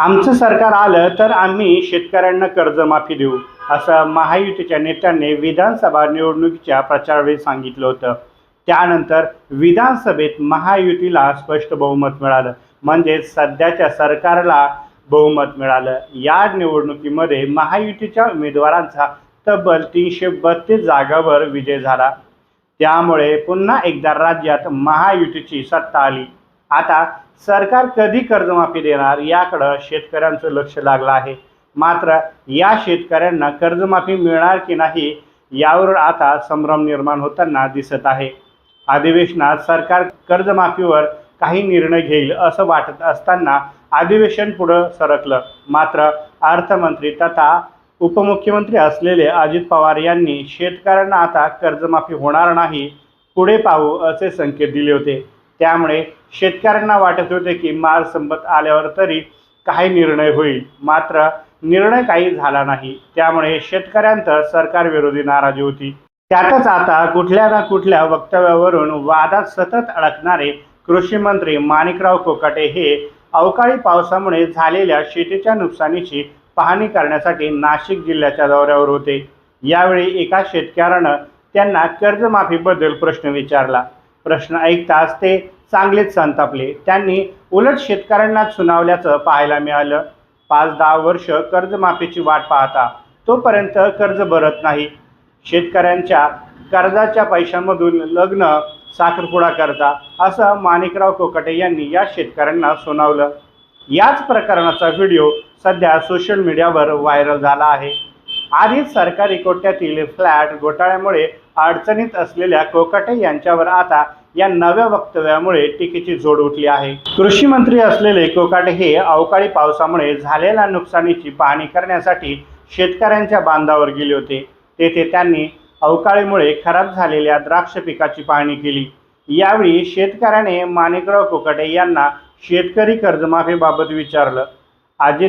आमचं सरकार आलं तर आम्ही शेतकऱ्यांना कर्जमाफी देऊ असं महायुतीच्या नेत्यांनी विधानसभा निवडणुकीच्या प्रचारवेळी सांगितलं होतं. त्यानंतर विधानसभेत महायुतीला स्पष्ट बहुमत मिळालं. म्हणजे सध्याच्या सरकारला बहुमत मिळालं. या निवडणुकीमध्ये महायुतीच्या उमेदवारांचा तब्बल तीनशे बत्तीस जागावर विजय झाला. त्यामुळे पुन्हा एकदा राज्यात महायुतीची सत्ता आली. आता सरकार कधी कर्जमाफी देणार याकडं शेतकऱ्यांचं लक्ष लागलं आहे. मात्र या शेतकऱ्यांना कर्जमाफी मिळणार की नाही यावर आता संभ्रम निर्माण होताना दिसत आहे. अधिवेशनात सरकार कर्जमाफीवर काही निर्णय घेईल असं वाटत असताना अधिवेशन पुढं सरकलं. मात्र अर्थमंत्री तथा उपमुख्यमंत्री असलेले अजित पवार यांनी शेतकऱ्यांना आता कर्जमाफी होणार नाही पुढे पाहू असे संकेत दिले होते. त्यामुळे शेतकऱ्यांना वाटत होते की माल संपत आल्यावर तरी काही निर्णय होईल. मात्र निर्णय काही झाला नाही. त्यामुळे शेतकऱ्यांत सरकारविरोधी नाराजी होती. त्यातच आता कुठल्या ना कुठल्या वक्तव्यावरून वादात सतत अडकणारे कृषी मंत्री माणिकराव कोकाटे हे अवकाळी पावसामुळे झालेल्या शेतीच्या नुकसानीची पाहणी करण्यासाठी नाशिक जिल्ह्याच्या दौऱ्यावर होते. यावेळी एका शेतकऱ्यानं त्यांना कर्जमाफीबद्दल प्रश्न विचारला. प्रश्न ऐकताच ते चांगलेच संतापले त्यांनी उलट शेतकऱ्यांना सुनावल्याचं पाहायला मिळालं. पाच दहा वर्ष कर्जमाफीची वाट पाहता तोपर्यंत कर्ज भरत नाही. शेतकऱ्यांच्या कर्जाच्या पैशामधून लग्न साखरपुडा करता असं माणिकराव कोकटे यांनी या शेतकऱ्यांना सुनावलं. याच प्रकरणाचा व्हिडिओ सध्या सोशल मीडियावर व्हायरल झाला आहे. आधीच सरकारी कोट्यातील फ्लॅट घोटाळ्यामुळे अडचणीत असलेल्या कोकटे यांच्यावर आता या नव्या वक्तव्यामुळे टीकेची जोड उठली आहे. कृषी मंत्री असलेले कोकाटे हे अवकाळी पावसामुळे झालेल्या नुकसानीची पाहणी करण्यासाठी शेतकऱ्यांच्या बांधावर गेले होते. तेथे त्यांनी अवकाळीमुळे खराब झालेल्या द्राक्ष पिकाची पाहणी केली. यावेळी शेतकऱ्याने माणिकराव कोकाटे यांना शेतकरी कर्जमाफीबाबत विचारलं.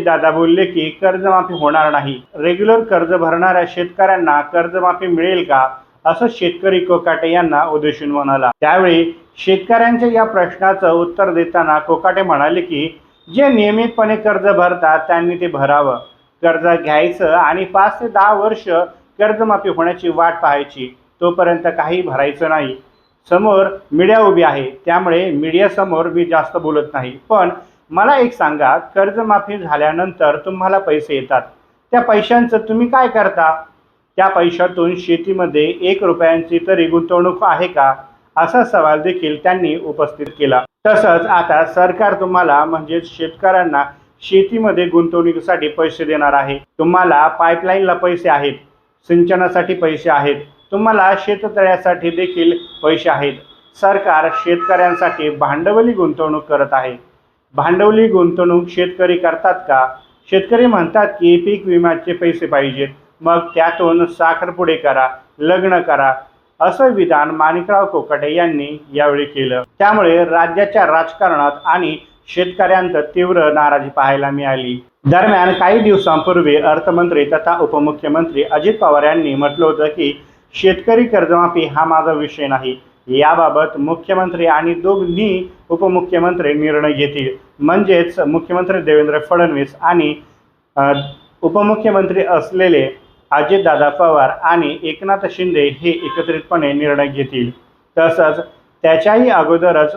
दादा बोलले की कर्जमाफी होणार नाही. रेग्युलर कर्ज भरणाऱ्या शेतकऱ्यांना कर्जमाफी मिळेल का? असं शेतकरी कोकाटे यांना उद्देशून म्हणाला. त्यावेळी शेतकऱ्यांच्या या प्रश्नाचं उत्तर देताना कोकाटे म्हणाले की जे नियमितपणे कर्ज भरतात त्यांनी ते भरावं. कर्ज घ्यायचं आणि पाच ते दहा वर्ष कर्जमाफी होण्याची वाट पाहायची. तोपर्यंत काही भरायचं नाही. समोर मीडिया उभी आहे. त्यामुळे मीडियासमोर मी जास्त बोलत नाही. पण मला एक सांगा कर्जमाफी झाल्यानंतर तुम्हाला पैसे येतात. त्या पैशांचं तुम्ही काय करता? त्या पैशातून शेतीमध्ये एक रुपयांची तरी गुंतवणूक आहे का? असा सवाल देखील त्यांनी उपस्थित केला. तसंच आता सरकार तुम्हाला म्हणजेच शेतकऱ्यांना शेतीमध्ये गुंतवणुकीसाठी पैसे देणार आहे. तुम्हाला पाईपलाईनला पैसे आहेत. सिंचनासाठी पैसे आहेत. तुम्हाला शेततळ्यासाठी देखील पैसे आहेत. सरकार शेतकऱ्यांसाठी भांडवली गुंतवणूक करत आहे. भांडवली गुंतवणूक शेतकरी करतात का? शेतकरी म्हणतात की पीक विम्याचे पैसे पाहिजेत. मग त्यातून साखरपुडे करा लग्न करा असं विधान माणिकराव कोकाटे यांनी यावेळी केलं. त्यामुळे राज्याच्या राजकारणात आणि शेतकऱ्यांत तीव्र नाराजी पाहायला मिळाली. दरम्यान काही दिवसांपूर्वी अर्थमंत्री तथा उपमुख्यमंत्री अजित पवार यांनी म्हटलं होतं की शेतकरी कर्जमाफी हा माझा विषय नाही. याबाबत मुख्यमंत्री आणि दोघी उपमुख्यमंत्री निर्णय घेतील. म्हणजेच मुख्यमंत्री देवेंद्र फडणवीस आणि उपमुख्यमंत्री असलेले अजितदादा पवार आणि एकनाथ शिंदे हे एकत्रितपणे निर्णय घेतील. तसंच त्याच्याही अगोदरच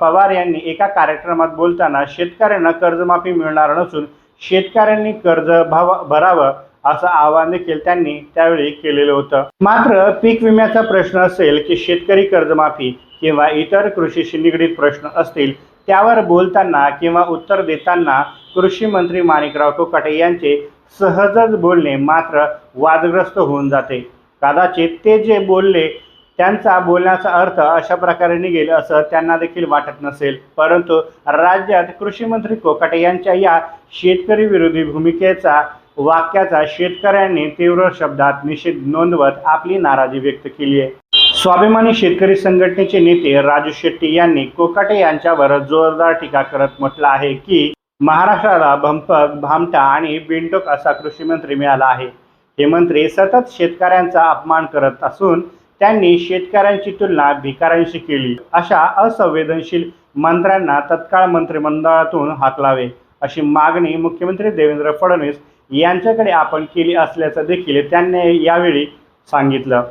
पवार यांनी एका कार्यक्रमात बोलताना शेतकऱ्यांना कर्जमाफी मिळणार नसून शेतकऱ्यांनी कर्ज भाव भरावं असं आवाहन देखील त्यांनी त्यावेळी केलेलं होतं. मात्र पीक विम्याचा प्रश्न असेल की शेतकरी कर्जमाफी किंवा इतर कृषीशी निगडीत प्रश्न असतील त्यावर बोलताना किंवा उत्तर देताना कृषी मंत्री माणिकराव कोकाटे यांचे सहजच बोलणे मात्र वादग्रस्त होऊन जाते. कदाचित ते जे बोलले त्यांचा बोलण्याचा अर्थ अशा प्रकारे निघेल असं त्यांना देखील वाटत नसेल. परंतु राज्यात कृषीमंत्री कोकाटे यांच्या या शेतकरी विरोधी भूमिकेचा वाक्याचा शेतकऱ्यांनी तीव्र शब्दात निषेध नोंदवत आपली नाराजी व्यक्त केली आहे. स्वाभिमानी शेतकरी संघटनेचे नेते राजू शेट्टी यांनी कोकाटे यांच्यावर जोरदार टीका करत म्हटलं आहे की महाराष्ट्राला भंपक भामटा आणि बिनटोक असा कृषी मंत्री मिळाला आहे. हे मंत्री सतत शेतकऱ्यांचा अपमान करत असून त्यांनी शेतकऱ्यांची तुलना भिकाऱ्यांशी केली. अशा असंवेदनशील मंत्र्यांना तत्काळ मंत्रिमंडळातून हाकलावे अशी मागणी मुख्यमंत्री देवेंद्र फडणवीस यांच्याकडे आपण केली असल्याचं देखील त्यांनी यावेळी सांगितलं.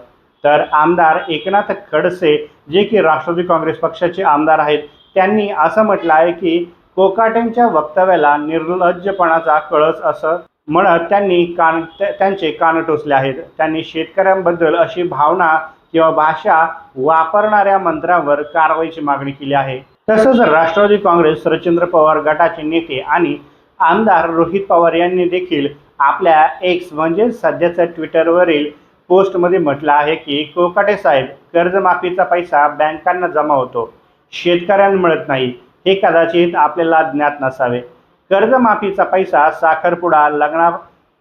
तर आमदार एकनाथ खडसे जे की राष्ट्रवादी काँग्रेस पक्षाचे आमदार आहेत त्यांनी असं म्हटलं आहे की कोकाटेंच्या वक्तव्याला निर्लज्जपणाचा कळस असं म्हणत त्यांनी कान त्यांचे कान टोचले आहेत. त्यांनी शेतकऱ्यांबद्दल अशी भावना किंवा भाषा वापरणाऱ्या मंत्र्यांवर कारवाईची मागणी केली आहे. तसंच राष्ट्रवादी काँग्रेस शरदचंद्र पवार गटाचे नेते आणि आमदार रोहित पवार यांनी देखील आपल्या एक्स म्हणजे सध्याच्या ट्विटरवरील पोस्टमध्ये म्हटलं आहे की कोकाटे साहेब कर्जमाफीचा पैसा बँकांना जमा होतो. शेतकऱ्यांना मिळत नाही. हे कदाचित आपल्याला ज्ञात नसावे. कर्जमाफीचा पैसा साखरपुडा लग्ना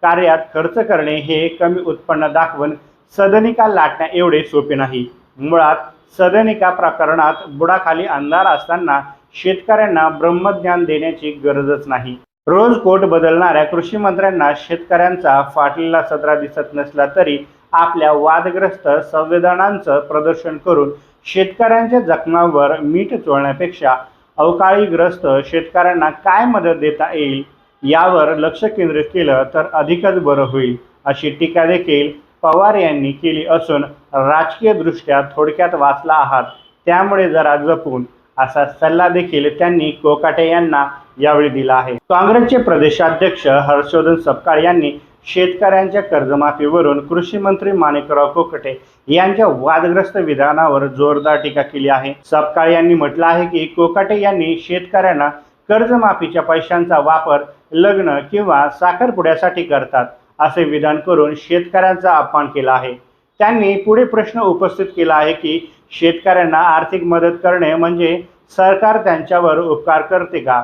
कार्यात खर्च करणे हे कमी उत्पन्न दाखवून सदनिका लाटण्या एवढे सोपे नाही. मुळात सदनिका प्रकरणात बुडाखाली अंधार असताना शेतकऱ्यांना ब्रह्मज्ञान देण्याची गरजच नाही. रोज कोट बदलणाऱ्या कृषी मंत्र्यांना शेतकऱ्यांचा फाटलेला सदरा दिसत नसला तरी आपल्या वादग्रस्त संवेदनांचं प्रदर्शन करून शेतकऱ्यांच्या जखमांवर मीठ चोळण्यापेक्षा अवकाळीग्रस्त शेतकऱ्यांना काय मदत देता येईल यावर लक्ष केंद्रित केलं तर अधिकच बरं होईल अशी टीका देखील पवार यांनी केली असून राजकीयदृष्ट्या थोडक्यात वाचला आहात त्यामुळे जरा जपून असा सल्ला देखील त्यांनी कोकाटे यांना यावेळी दिला आहे. काँग्रेसचे प्रदेशाध्यक्ष हर्षवर्धन सपकाळ यांनी शेतकऱ्यांच्या कर्जमाफीवरून कृषी मंत्री माणिकराव कोकटे यांच्या वादग्रस्त विधानावर जोरदार टीका केली आहे. सपकाळ यांनी म्हटलं आहे की कोकाटे यांनी शेतकऱ्यांना कर्जमाफीच्या पैशांचा वापर लग्न किंवा साखरपुड्यासाठी करतात असे विधान करून शेतकऱ्यांचा अपमान केला आहे. त्यांनी पुढे प्रश्न उपस्थित केला आहे की शेतकऱ्यांना आर्थिक मदत करणे म्हणजे सरकार त्यांच्यावर उपकार करते का?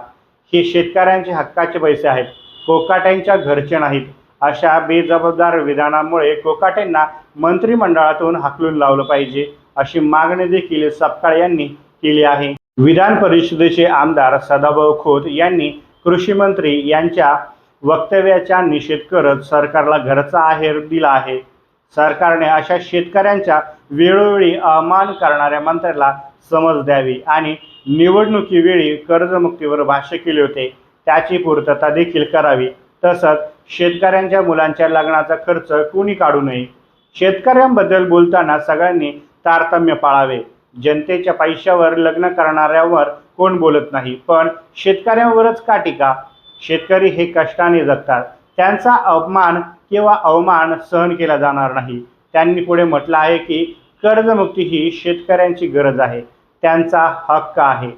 हे शेतकऱ्यांचे हक्काचे पैसे आहेत. कोकाट्यांच्या घरचे नाहीत. अशा बेजबाबदार विधानामुळे कोकाटेंना मंत्रिमंडळातून हाकलून लावलं पाहिजे अशी मागणी देखील सपकाळ यांनी केली आहे. विधान परिषदेचे आमदार सदाभाऊ खोत यांनी कृषी मंत्री यांच्या वक्तव्याचा निषेध करत सरकारला घरचा आहेर दिला आहे. सरकारने अशा शेतकऱ्यांच्या वेळोवेळी अवमान करणाऱ्या मंत्र्याला समज द्यावी आणि निवडणुकीवेळी कर्जमुक्तीवर भाष्य केले होते. त्याची पूर्तता देखील करावी. तसंच शेतकऱ्यांच्या मुलांच्या लग्नाचा खर्च कुणी काढू नये. शेतकऱ्यांबद्दल बोलताना सगळ्यांनी तारतम्य पाळावे. जनतेच्या पैशावर लग्न करणाऱ्यावर कोण बोलत नाही पण शेतकऱ्यांवरच का टीका? शेतकरी हे कष्टाने जगतात. त्यांचा अपमान किंवा अवमान सहन केला जाणार नाही. त्यांनी पुढे म्हटलं आहे की कर्जमुक्ती ही शेतकऱ्यांची गरज आहे. त्यांचा हक्क आहे.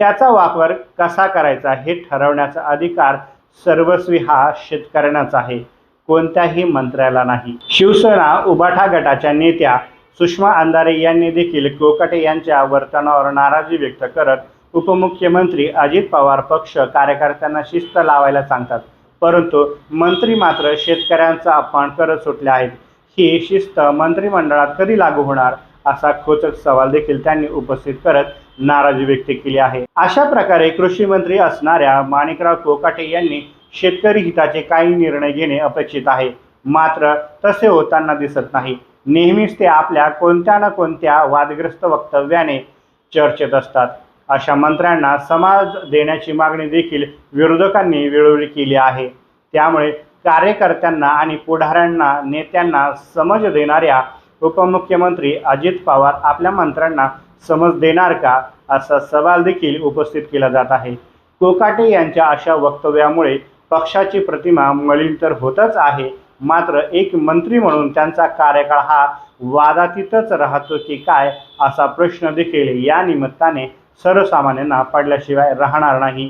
त्याचा वापर कसा करायचा हे ठरवण्याचा अधिकार सर्वस्वी हा शेतकऱ्यांनाच आहे. कोणत्याही मंत्र्याला नाही. शिवसेना उबाठा गटाच्या नेत्या सुषमा अंधारे यांनी देखील कोकटे यांच्या वर्तनावर नाराजी व्यक्त करत उपमुख्यमंत्री अजित पवार पक्ष कार्यकर्त्यांना शिस्त लावायला सांगतात. परंतु मंत्री मात्र शेतकऱ्यांचा अपमान करत सुटले आहेत. ही शिस्त मंत्रिमंडळात कधी लागू होणार? असा खोचक सवाल देखील त्यांनी उपस्थित करत नाराजी व्यक्त केली आहे. अशा प्रकारे कृषी मंत्री असणाऱ्या माणिकराव कोकाटे यांनी शेतकरी हिताचे काही निर्णय घेणे अपेक्षित आहे. मात्र तसे होताना दिसत नाही. नेहमीच ते आपल्या कोणत्या ना कोणत्या वादग्रस्त वक्तव्याने चर्चेत असतात. अशा मंत्र्यांना समाज देण्याची मागणी देखील विरोधकांनी वेळोवेळी केली आहे. त्यामुळे कार्यकर्त्यांना आणि पुढाऱ्यांना नेत्यांना समज देणाऱ्या उपमुख्यमंत्री अजित पवार आपल्या मंत्र्यांना समज देणार का असा सवाल देखील उपस्थित केला जात आहे. कोकाटे यांच्या अशा वक्तव्यामुळे पक्षाची प्रतिमा मलिन तर होतच आहे मात्र एक मंत्री म्हणून त्यांचा कार्यकाळ हा वादातीतच राहतो की काय असा प्रश्न देखील या निमित्ताने सर्वसामान्यांना पडल्याशिवाय राहणार नाही.